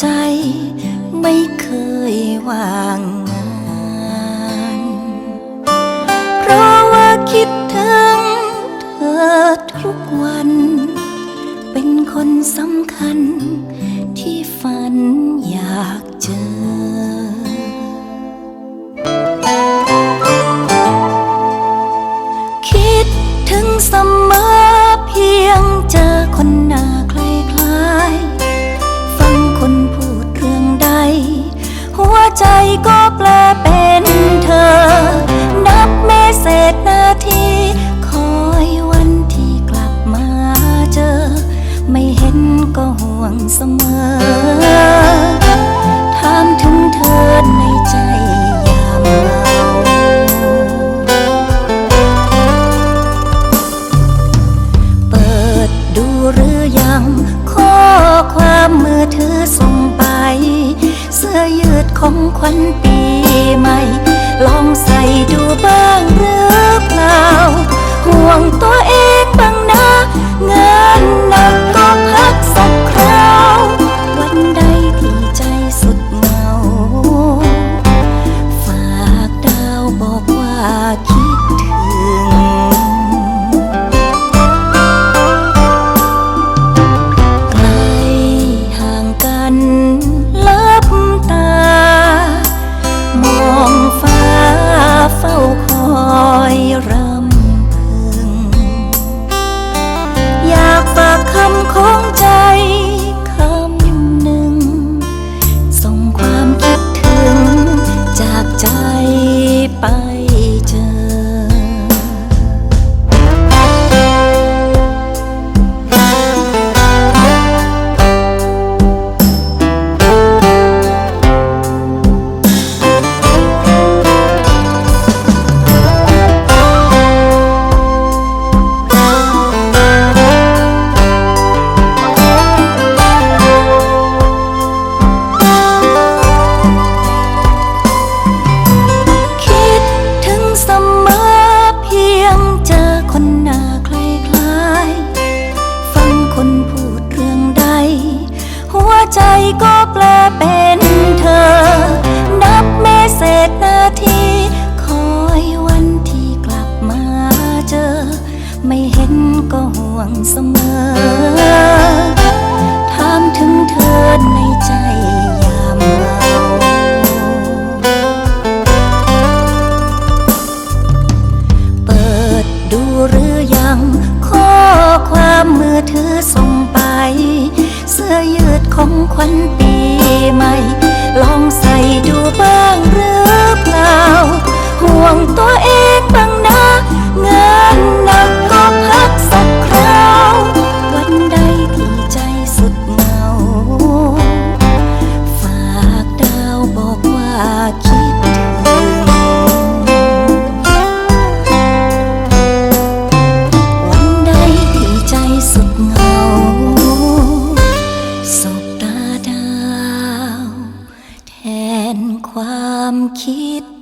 ใจไม่เคยวางงานเพราะว่าคิดถึงเธอทุกวัน เป็นคนสำคัญที่ฝันอยากเจอคิดถึงเสมอ Blah. ขวัญปีใหม่ ลองใส่ดูบ้างหรือเปล่า ห่วงตัวเองบ้างนะเง เสมอ ถามถึงเธอในใจยามเมาเปิดดูหรือยัง ข้อความมือถือส่งไป เสื้อยืดของขวัญปีใหม่ ลองใส่ดูบ้างหรือเปล่า ห่วงตัวเอง ความคิด